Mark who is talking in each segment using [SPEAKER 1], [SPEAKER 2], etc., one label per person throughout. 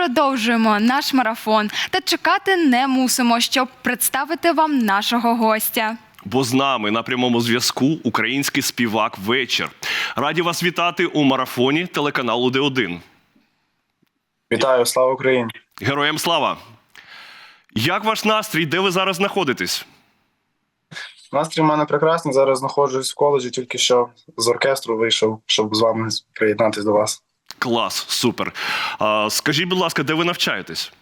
[SPEAKER 1] продовжуємо наш марафон та чекати не мусимо, щоб представити вам нашого гостя.
[SPEAKER 2] Бо з нами на прямому зв'язку український співак вечір. Раді вас вітати у марафоні телеканалу Д1.
[SPEAKER 3] Вітаю, слава Україні!
[SPEAKER 2] Героям слава! Як ваш настрій? Де ви зараз знаходитесь?
[SPEAKER 3] Настрій в мене прекрасний. Зараз знаходжусь в коледжі, тільки що з оркестру вийшов, щоб з вами приєднатися до вас.
[SPEAKER 2] Клас, супер. А, скажіть, будь ласка, де ви навчаєтесь?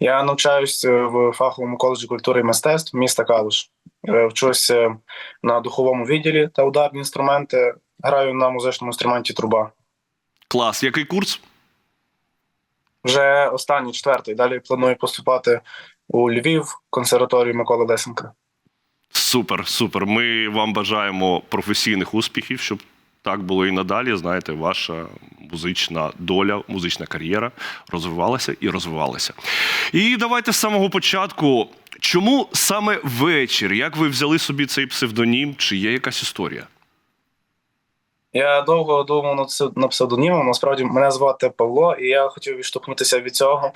[SPEAKER 3] Я навчаюсь е, в фаховому коледжі культури і мистецтв міста Калуш. Е, Вчусь е, на духовому відділі та ударні інструменти. Граю на музичному інструменті труба.
[SPEAKER 2] Клас, який курс?
[SPEAKER 3] Вже останній четвертий. Далі планую поступати у Львів, консерваторію Миколи Лесенка.
[SPEAKER 2] Супер, супер. Ми вам бажаємо професійних успіхів, щоб так було і надалі. Знаєте, ваша музична доля, музична кар'єра розвивалася і розвивалася. І давайте з самого початку. Чому саме вечір? Як ви взяли собі цей псевдонім? Чи є якась історія?
[SPEAKER 3] Я довго думав псев- псевдонімом. Насправді мене звати Павло, і я хотів відштовхнутися від цього.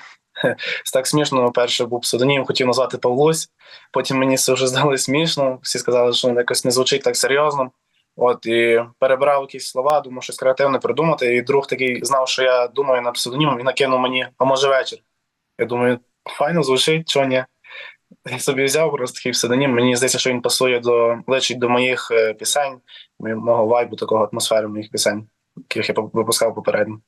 [SPEAKER 3] Це так смішно. Перше був псевдонім, хотів назвати Павлусь. Потім мені це вже здалося смішно. Всі сказали, що якось не звучить так серйозно. От і перебрав якісь слова, думав щось креативне придумати. І друг такий знав, що я думаю над псевдонімом, і накинув мені, а може вечір. Я думаю, файно звучить, чого ні. Я собі взяв просто такий псевдонім. Мені здається, що він пасує до личить до моїх е, пісень, мого вайбу, такого атмосфери моїх пісень, яких я випускав попередньо.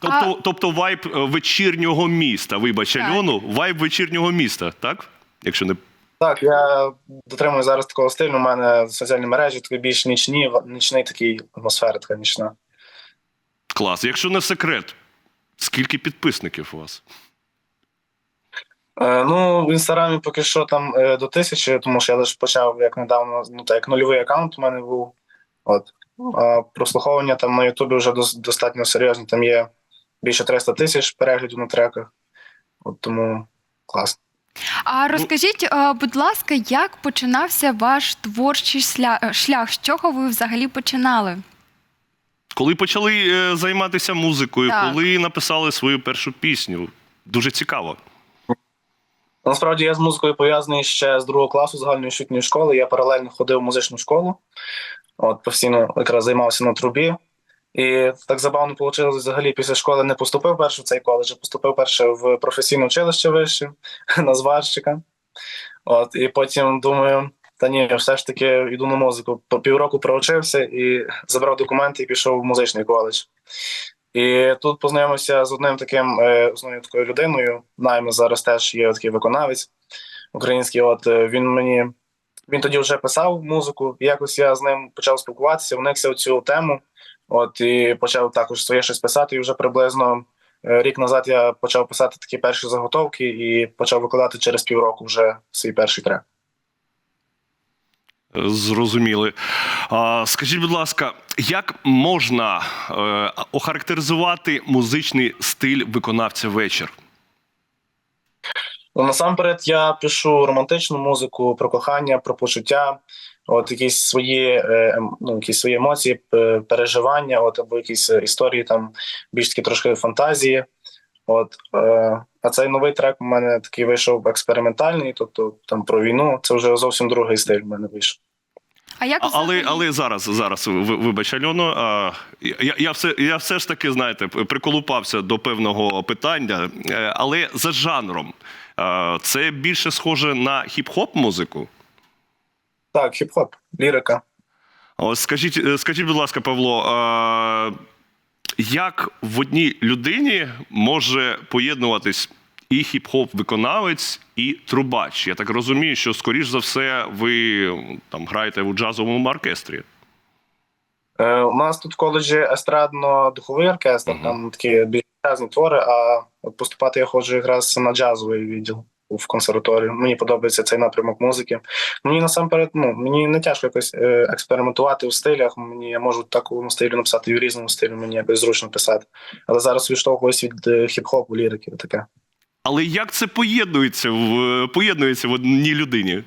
[SPEAKER 2] Тобто, тобто вайб е, вечірнього міста. Вибач. Альону, вайб вечірнього міста, так? Якщо не
[SPEAKER 3] Так, я дотримую зараз такого стилю. У мене соціальні мережі такі більш нічні, нічний такий атмосфера, така нічна.
[SPEAKER 2] клас. Якщо не секрет, скільки підписників у вас?
[SPEAKER 3] Е, ну, в інстаграмі поки що там е, до тисячі, тому що я лише почав як недавно, ну так як нульовий аккаунт у мене був. От. А прослуховування там на Ютубі вже дос- достатньо серйозні. Там є більше 300 тисяч переглядів на треках. От тому класно.
[SPEAKER 1] А розкажіть, е, будь ласка, як починався ваш творчий е, шлях? З чого ви взагалі починали?
[SPEAKER 2] Коли почали е, займатися музикою,
[SPEAKER 1] Так.
[SPEAKER 2] коли написали свою першу пісню? Дуже цікаво.
[SPEAKER 3] Насправді я з музикою пов'язаний ще з другого класу загальної шутньої школи. Я паралельно ходив в музичну школу. От постійно якраз займався на трубі. І так забавно вийшло взагалі після школи не поступив перше в цей коледж, а поступив перше в професійне училище вище на зварщика. От, і потім думаю, та ні, все ж таки йду на музику. По півроку проучився і забрав документи і пішов в музичний коледж. І тут познайомився з одним таким е, одною такою людиною. Найми зараз теж є такий виконавець український. От е, він мені він тоді вже писав музику. Якось я з ним почав спілкуватися, вникся в цю тему. От і почав також своє щось писати. І вже приблизно е, рік назад я почав писати такі перші заготовки і почав викладати через півроку вже свій перший трек.
[SPEAKER 2] Зрозуміли. Скажіть, будь ласка, як можна е, охарактеризувати музичний стиль виконавця вечір?
[SPEAKER 3] Ну, насамперед, я пишу романтичну музику про кохання, про почуття, от якісь свої, е, ем, ну, якісь свої емоції, переживання, от або якісь е, історії, там більш такі трошки фантазії. От, е, а цей новий трек у мене такий вийшов експериментальний, тобто там про війну. Це вже зовсім другий стиль в мене вийшов.
[SPEAKER 1] А як
[SPEAKER 2] Але, але зараз, зараз, ви- вибач, Альоно, а, я, я, все, я все ж таки, знаєте, приколупався до певного питання, е, але за жанром. Це більше схоже на хіп-хоп музику.
[SPEAKER 3] Так, хіп-хоп, лірика.
[SPEAKER 2] Ось скажіть, е, скажіть, будь ласка, Павло, як в одній людині може поєднуватись і хіп-хоп виконавець, і трубач? Я так розумію, що скоріш за все ви там граєте у джазовому оркестрі.
[SPEAKER 3] Е, у нас тут в коледжі естрадно-духовий оркестр,
[SPEAKER 2] Мгм.
[SPEAKER 3] там такі більш джазні твори, а от поступати я ходжу якраз на джазовий відділ в консерваторію. Мені подобається цей напрямок музики. Мені насамперед, ну мені не тяжко якось е, експериментувати у стилях. Мені я можу такому стилю написати і в різному стилі, мені якось зручно писати. Але зараз відштовхуюсь від е, хіп-хопу, лірики, таке.
[SPEAKER 2] Але як це поєднується в поєднується в одній людині?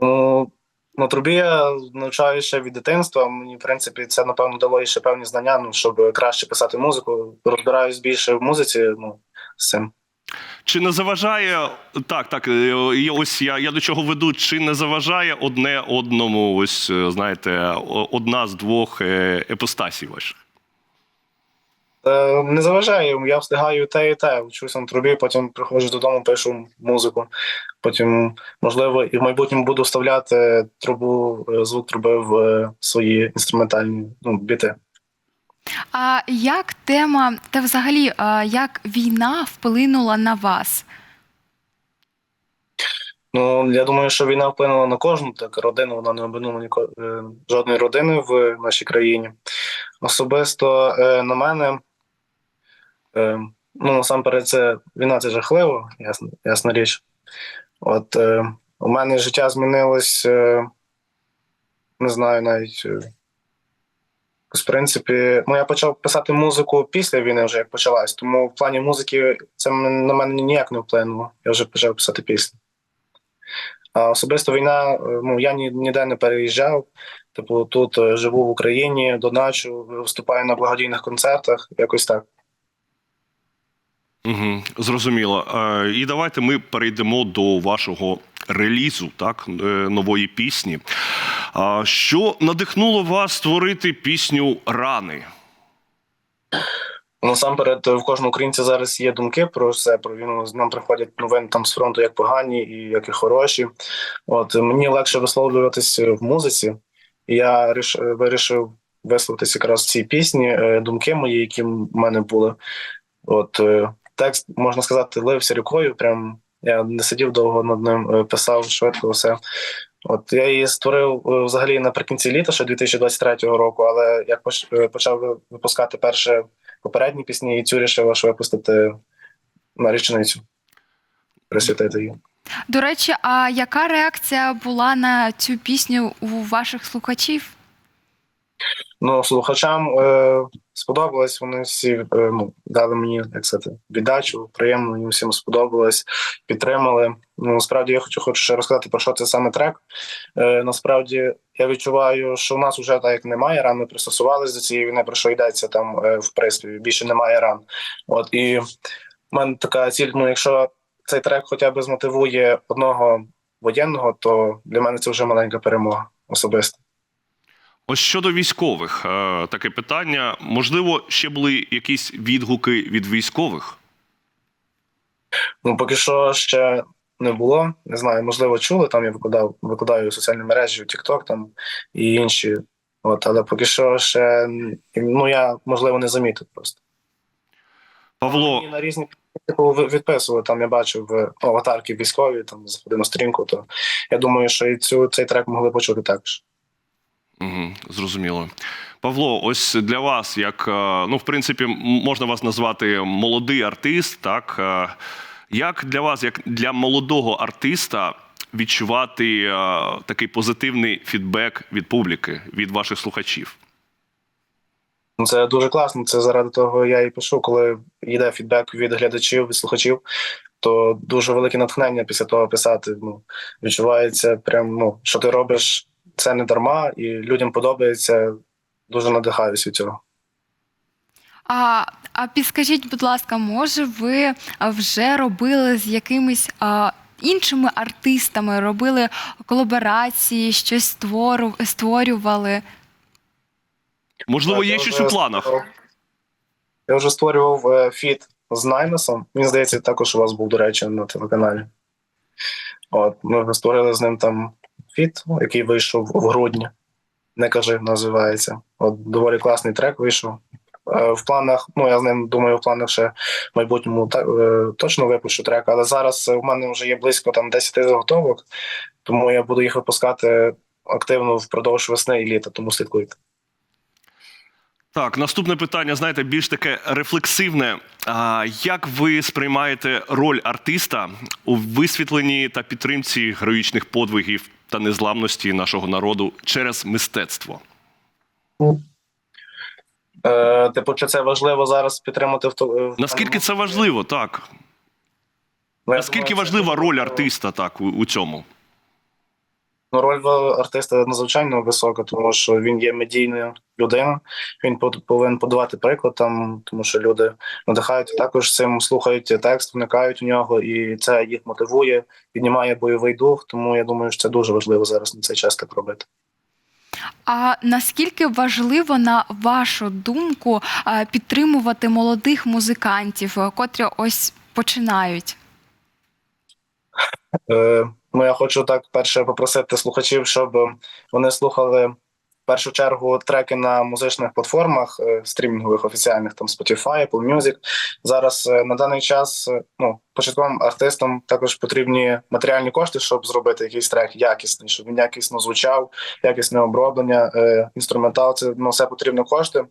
[SPEAKER 3] Ну, На трубі я навчаю ще від дитинства. Мені, в принципі, це напевно дало ще певні знання, ну, щоб краще писати музику. Розбираюсь більше в музиці, ну, з цим.
[SPEAKER 2] Чи не заважає так, так, е, і ось я, я до чого веду, чи не заважає одне одному, ось е, знаєте, одна з двох е, епостасій ваших?
[SPEAKER 3] Е, не заважає, я встигаю те і те. Вчуся на трубі, потім приходжу додому, пишу музику. Потім, можливо, і в майбутньому буду вставляти трубу, е, звук труби в е, свої інструментальні ну, біти.
[SPEAKER 1] А як тема та взагалі як війна вплинула на вас?
[SPEAKER 3] Ну, я думаю, що війна вплинула на кожну так родину, вона не обминула ніко... жодної родини в нашій країні. Особисто е, на мене, е, ну насамперед, це війна це жахливо, ясна, ясна річ. От е, у мене життя змінилось, е, не знаю навіть. Е, в принципі, ну я почав писати музику після війни, вже як почалась, тому в плані музики це на мене ніяк не вплинуло. Я вже почав писати після. А особисто війна, е, ну я ні, ніде не переїжджав. Типу, тут е, живу в Україні, доначу, виступаю на благодійних концертах, якось так.
[SPEAKER 2] Угу, зрозуміло. Е, і давайте ми перейдемо до вашого релізу, так, е, нової пісні. Що надихнуло вас створити пісню Рани?
[SPEAKER 3] Насамперед, в кожного українця зараз є думки про все, про війну. Нам приходять новини там з фронту як погані, і як і хороші. От мені легше висловлюватися в музиці, я ріш- вирішив висловитися якраз в цій пісні, е, думки мої, які в мене були. От текст, можна сказати, лився рікою. Прям я не сидів довго над ним, е, писав швидко все. От я її створив е, взагалі наприкінці літа, ще 2023 року, але як е, почав випускати перше попередні пісні, і цю рішив аж випустити на річницю. Присвятити її.
[SPEAKER 1] До речі, а яка реакція була на цю пісню у ваших слухачів?
[SPEAKER 3] Ну, слухачам е, сподобалось, вони всі е, ну, дали мені як сказати, віддачу, приємно, їм всім сподобалось, підтримали. Ну, насправді я хочу, хочу ще розказати про що це саме трек. Е, насправді я відчуваю, що в нас вже так як немає ран, ми пристосувалися до цієї війни, про що йдеться там е, в приспіві. Більше немає ран. От і в мене така ціль, ну якщо цей трек хоча б змотивує одного воєнного, то для мене це вже маленька перемога особисто.
[SPEAKER 2] Ось щодо військових, е, таке питання. Можливо, ще були якісь відгуки від військових?
[SPEAKER 3] Ну, поки що ще не було. Не знаю, можливо, чули. Там я викладав, викладаю соціальні мережі, TikTok там і інші. От, але поки що ще ну я можливо не замітив просто.
[SPEAKER 2] Павло,
[SPEAKER 3] І на різні типу відписували. Там я бачив в ну, аватарки військові, там заходив на сторінку. То я думаю, що і цю цей трек могли почути також.
[SPEAKER 2] Угу, зрозуміло. Павло, ось для вас, як е, ну, в принципі, можна вас назвати молодий артист, так? е, Як для вас, як для молодого артиста, відчувати е, такий позитивний фідбек від публіки, від ваших слухачів?
[SPEAKER 3] Ну, Це дуже класно. Це заради того я і пишу, коли йде фідбек від глядачів, від слухачів, то дуже велике натхнення після того писати. Ну, відчувається прям, ну, що ти робиш це не дарма, і людям подобається. Дуже надихаюсь від цього.
[SPEAKER 1] А, а підскажіть, будь ласка, може, ви вже робили з якимись а, іншими артистами, робили колаборації, щось створу, створювали?
[SPEAKER 2] Можливо,
[SPEAKER 3] Так,
[SPEAKER 2] є щось у планах?
[SPEAKER 3] Я вже створював е, фіт з Наймесом. Він здається, також у вас був, до речі, на телеканалі. От, ми вже створили з ним там фіт, який вийшов в грудні. Не кажи, називається. От доволі класний трек вийшов. Е, В планах, ну я з ним думаю, в планах ще в майбутньому та, е, точно випущу трек, але зараз у мене вже є близько там 10 заготовок, тому я буду їх випускати активно впродовж весни і літа, тому слідкуйте.
[SPEAKER 2] Так, наступне питання, знаєте, більш таке рефлексивне. А, як ви сприймаєте роль артиста у висвітленні та підтримці героїчних подвигів та незламності нашого народу через мистецтво?
[SPEAKER 3] Е, типу, чи це важливо зараз підтримати в в
[SPEAKER 2] Наскільки це важливо, так?
[SPEAKER 3] Ну, я
[SPEAKER 2] Наскільки
[SPEAKER 3] думаю, це
[SPEAKER 2] важлива
[SPEAKER 3] дуже
[SPEAKER 2] роль
[SPEAKER 3] важливо.
[SPEAKER 2] артиста так у, у цьому?
[SPEAKER 3] Ну, роль артиста надзвичайно висока, тому що він є медійною людиною. Він повинен подавати приклад там, тому що люди надихають також цим, слухають текст, вникають у нього, і це їх мотивує, піднімає бойовий дух. Тому я думаю, що це дуже важливо зараз на цей час так робити.
[SPEAKER 1] А наскільки важливо, на вашу думку, е, підтримувати молодих музикантів, е, котрі ось починають?
[SPEAKER 3] Ну, я хочу так перше попросити слухачів, щоб вони слухали в першу чергу треки на музичних платформах е, стрімінгових офіціальних, там Spotify, Apple Music. Зараз е, на даний час е, ну, початковим артистам також потрібні матеріальні кошти, щоб зробити якийсь трек якісний, щоб він якісно звучав, якісне оброблення, інструментал. Це ну, все потрібно кошти.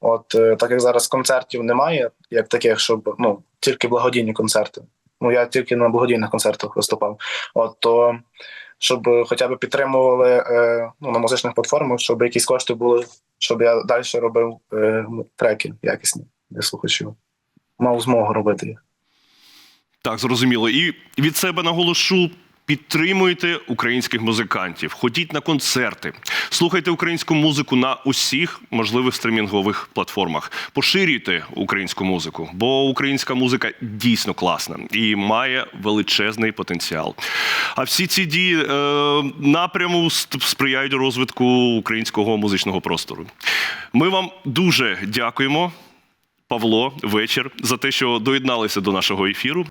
[SPEAKER 3] От так як зараз концертів немає, як таких, щоб ну тільки благодійні концерти. Ну я тільки на благодійних концертах виступав. От то щоб хоча б підтримували е, ну, на музичних платформах, щоб якісь кошти були, щоб я далі робив е, треки якісні для слухачів. Мав змогу робити їх.
[SPEAKER 2] Так, зрозуміло. І від себе наголошу. Підтримуйте українських музикантів, ходіть на концерти, слухайте українську музику на усіх можливих стримінгових платформах. Поширюйте українську музику, бо українська музика дійсно класна і має величезний потенціал. А всі ці дії е, напряму сприяють розвитку українського музичного простору. Ми вам дуже дякуємо. Павло, вечір за те, що доєдналися до нашого ефіру.